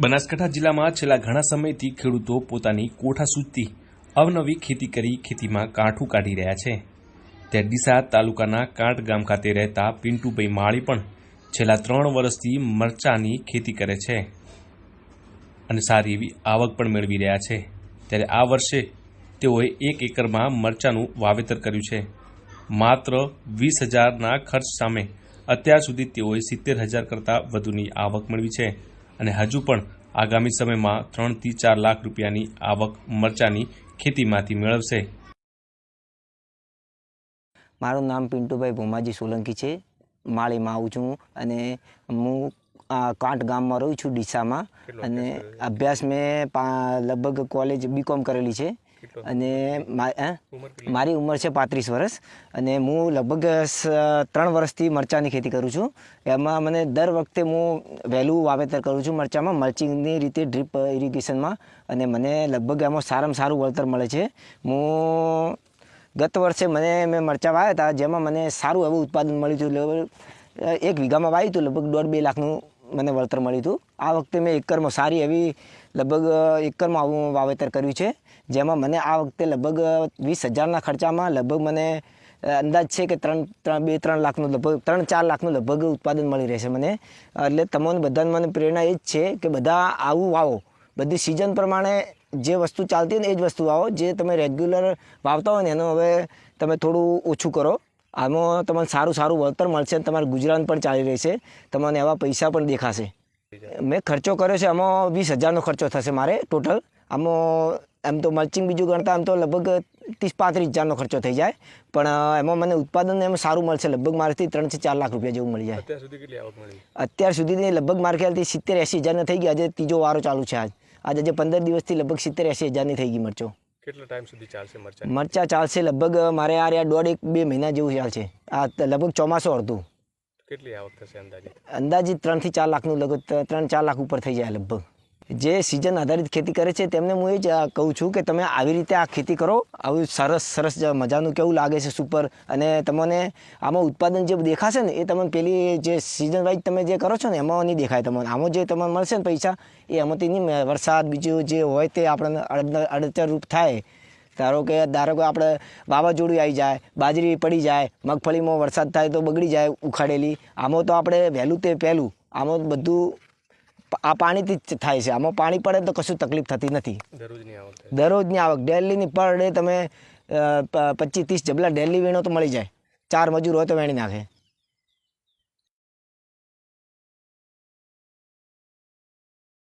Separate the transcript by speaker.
Speaker 1: બનાસકાંઠા જિલ્લામાં છેલ્લા ઘણા સમયથી ખેડૂતો પોતાની કોઠા સૂચતી અવનવી ખેતી કરી ખેતીમાં કાંઠું કાઢી રહ્યા છે. ત્યારે ડીસા તાલુકાના કાંઠ ગામ ખાતે રહેતા પિન્ટુભાઈ માળી પણ છેલ્લા ત્રણ વર્ષથી મરચાની ખેતી કરે છે અને સારી એવી આવક પણ મેળવી રહ્યા છે. ત્યારે આ વર્ષે તેઓએ એક એકરમાં મરચાનું વાવેતર કર્યું છે. માત્ર વીસ હજારના ખર્ચ સામે અત્યાર સુધી તેઓએ સિત્તેર હજાર કરતાં વધુની આવક મેળવી છે. અને હજુ પણ આગામી સમયમાં ત્રણથી ચાર લાખ રૂપિયાની આવક મરચાની ખેતીમાંથી મેળવશે.
Speaker 2: મારું નામ પિન્ટુભાઈ ભૂમાજી સોલંકી છે. માળીમાં આવું છું અને હું આ કાંઠ ગામમાં રહું છું ડીસામાં. અને અભ્યાસ મેં પા- લગભગ કોલેજ બીકોમ કરેલી છે. અને મારી ઉંમર છે પાંત્રીસ વર્ષ અને હું લગભગ ત્રણ વર્ષથી મરચાંની ખેતી કરું છું. એમાં મને દર વખતે હું વહેલું વાવેતર કરું છું મરચાંમાં. મલ્ચિંગની રીતે ડ્રીપ ઇરિગેશનમાં અને મને લગભગ એમાં સારામાં સારું વળતર મળે છે. હું ગત વર્ષે મને મેં મરચાં વાવ્યા હતા જેમાં મને સારું એવું ઉત્પાદન મળ્યું હતું. એક વીઘામાં વાવ્યું હતું લગભગ દોઢ બે લાખનું મને વળતર મળ્યું હતું. આ વખતે મેં એકરમાં સારી એવી લગભગ એકરમાં આવું વાવેતર કર્યું છે, જેમાં મને આ વખતે લગભગ વીસ હજારના ખર્ચામાં લગભગ મને અંદાજ છે કે ત્રણ ત્રણ, બે, ત્રણ લાખનું લગભગ, ત્રણ, ચાર લાખનું લગભગ ઉત્પાદન મળી રહેશે મને. એટલે તમને બધાને મને પ્રેરણા એ જ છે કે બધા આવું વાવો. બધી સિઝન પ્રમાણે જે વસ્તુ ચાલતી હોય ને એ જ વસ્તુ વાવો, જે તમે રેગ્યુલર વાવતા હોય ને એનું હવે તમે થોડું ઓછું કરો. આમાં તમને સારું સારું વળતર મળશે અને તમારું ગુજરાન પણ ચાલી રહેશે. તમને એવા પૈસા પણ દેખાશે. મેં ખર્ચો કર્યો છે આમાં વીસ હજારનો ખર્ચો થશે મારે ટોટલ આમાં એમ તો મલ્ચિંગ બીજું ગણતા આમ તો લગભગ ત્રીસ પાંત્રીસ હજારનો ખર્ચો થઈ જાય. પણ એમાં મને ઉત્પાદન એમાં સારું મળશે લગભગ મારેથી ત્રણથી ચાર લાખ રૂપિયા જેવું મળી જાય.
Speaker 3: અત્યાર સુધી
Speaker 2: લગભગ મારે ખ્યાલથી સિત્તેર એંસી હજારના થઈ ગયા આજે ત્રીજો વારો ચાલુ છે આજ. આજે પંદર દિવસથી લગભગ સિત્તેર એંસી હજારની થઈ ગઈ મરચો.
Speaker 3: કેટલા ટાઈમ સુધી ચાલશે મરચાં
Speaker 2: મરચા ચાલશે લગભગ મારે આ રહ્યા દોઢ એક બે મહિના જેવું ચાલશે આ લગભગ ચોમાસું અડધું.
Speaker 3: કેટલી આવક થશે અંદાજે
Speaker 2: અંદાજિત ત્રણથી ચાર લાખનું લગભગ ત્રણ ચાર લાખ ઉપર થઈ જાય લગભગ. જે સિઝન આધારિત ખેતી કરે છે, તેમને હું એ જ કહું છું કે તમે આવી રીતે આ ખેતી કરો. આવું સરસ સરસ મજાનું કેવું લાગે છે સુપર અને તમને આમાં ઉત્પાદન જે દેખાશે ને, એ તમને પેલી જે સિઝન વાઇઝ તમે જે કરો છો ને, એમાં નહીં દેખાય તમને. આમાં જે તમને મળશે ને પૈસા, એ એમાંથી નહીં વરસાદ બીજું જે હોય તે આપણને અડચર અડચણરૂપ થાય. ધારો કે ધારો કે આપણે વાવાઝોડું આવી જાય, બાજરી પડી જાય, મગફળીમાં વરસાદ થાય તો બગડી જાય ઉખાડેલી. આમાં તો આપણે વહેલું તે પહેલું. આમાં બધું આ પાણીથી જ થાય છે. આમાં પાણી પડે તો કશું તકલીફ થતી નથી.
Speaker 3: દરરોજની આવક
Speaker 2: આવક. ડેલીની પર ડે તમે પચીસ ત્રીસ જબલા ડેલી વીણો તો મળી જાય. ચાર મજૂર હોય તો વેણી નાખે.